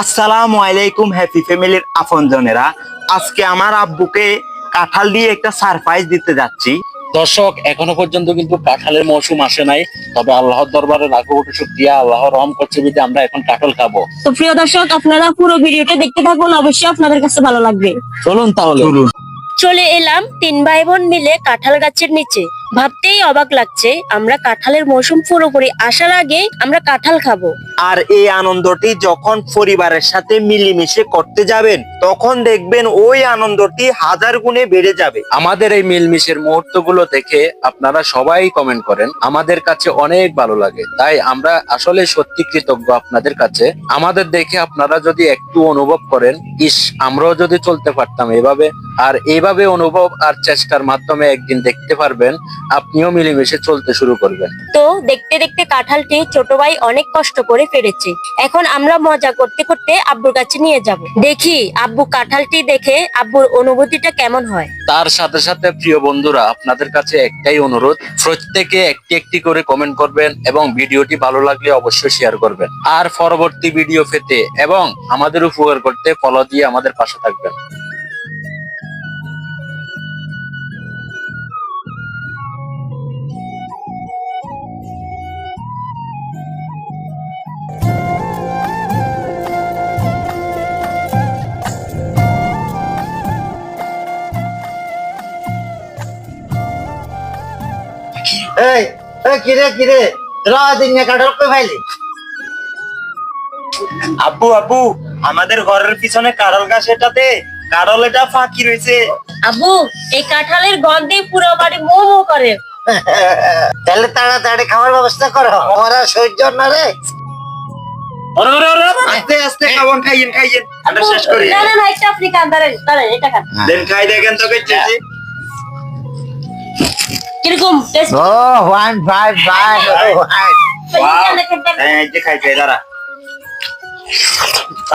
আসসালামু আলাইকুম হ্যাপি ফ্যামিলির আপনজনেরা। আজকে আমার আব্বুকে কাঁঠাল দিয়ে একটা সারপ্রাইজ দিতে যাচ্ছি। দর্শক এখনও পর্যন্ত কিন্তু কাঁঠালের মৌসুম আসে নাই তবে আল্লাহর দরবারে লাখো কোটি শুকরিয়া আল্লাহ রহম করছে বিধে আমরা এখন কাঁঠাল খাব। তো প্রিয় দর্শক আপনারা পুরো ভিডিওটা দেখতে থাকুন অবশ্যই আপনাদের কাছে ভালো লাগবে। চলুন তাহলে। চলে এলাম তিন ভাই বোন মিলে কাঁঠাল গাছের নিচে। ভাবতেই অবাক লাগছে আমরা কাঁঠালের মৌসুম পুরোপুরি আসার আগে আমরা কাঁঠাল খাব। আর এই আনন্দটি যখন পরিবারের সাথে মিলেমিশে করতে যাবেন তখন দেখবেন ওই আনন্দটি হাজার গুণে বেড়ে যাবে। আমাদের এই মিলমিশের মুহূর্তগুলো দেখে আপনারা সবাই কমেন্ট করেন আমাদের কাছে অনেক ভালো লাগে। তাই আমরা আসলে সত্যি কৃতজ্ঞ আপনাদের কাছে। আমাদের দেখে আপনারা যদি একটু অনুভব করেন ইস আমরাও যদি চলতে পারতাম এভাবে আর এইভাবে অনুভব আর চেষ্টার মাধ্যমে একদিন দেখতে পারবেন আপনিও মিলেমিশে চলতে শুরু করবেন। তো দেখতে দেখতে কাঁঠালটি ছোট ভাই অনেক কষ্ট করে ফেরেছে এখন আমরা মজা করতে করতে আব্বুর কাছে নিয়ে যাব। দেখি আব্বু কাঁঠালটি দেখে আব্বুর অনুভূতিটা কেমন হয়। তার সাথে সাথে প্রিয় বন্ধুরা আপনাদের কাছে একটাই অনুরোধ প্রত্যেকে একটি একটি করে কমেন্ট করবেন এবং ভিডিওটি ভালো লাগলে অবশ্যই শেয়ার করবেন। আর পরবর্তী ভিডিও পেতে এবং আমাদের উপকার করতে ফলো দিয়ে আমাদের পাশে থাকবেন। এই এই কিরে কিরে তোরা দিন কাঠল কই ফাইলি আব্বু আব্বু আমাদের ঘরের পিছনে কারল গাছটাতে কারল এটা ফাঁকি রয়েছে। আব্বু এই কাঁঠালের গন্ধে পুরো বাড়ি মো মো করে। তাহলে তাড়াতাড়ি খাওয়ার ব্যবস্থা করো আমার আর সহ্য না রে। ওরে, ওরে, ওরে, ওরে, আস্তে আস্তে খাবন খাইয়েন খাইয়েন। আমরা শেষ করি। না না না এটা আপনি খান দাঁড়ান দাঁড়ান এটা খান। দেন খাই দেখেন তো কেটেছি কীরকম? টেস্ট ও ওয়ান ফাইভ ফাইভ যে খাইছে দাঁড়া।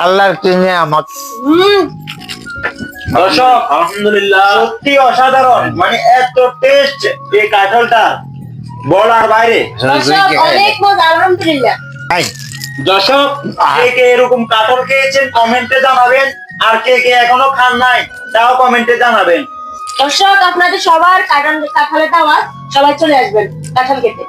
আল্লাহর কি নিয়ামত। দর্শক আলহামদুলিল্লাহ। সত্যি অসাধারণ। মানে এত টেস্ট এই কাঁঠালটা বলার বাইরে। দর্শক অনেক মজা আলহামদুলিল্লাহ। দর্শক কে কে এরকম কাঁঠাল খেয়েছেন কমেন্টে জানাবেন। আর কে কে এখনও খান নাই তাও কমেন্টে জানাবেন। দর্শক আপনাদের সবার কাঁঠাল কাঁঠালের দাওয়াত সবাই চলে আসবেন কাঁঠাল খেতে।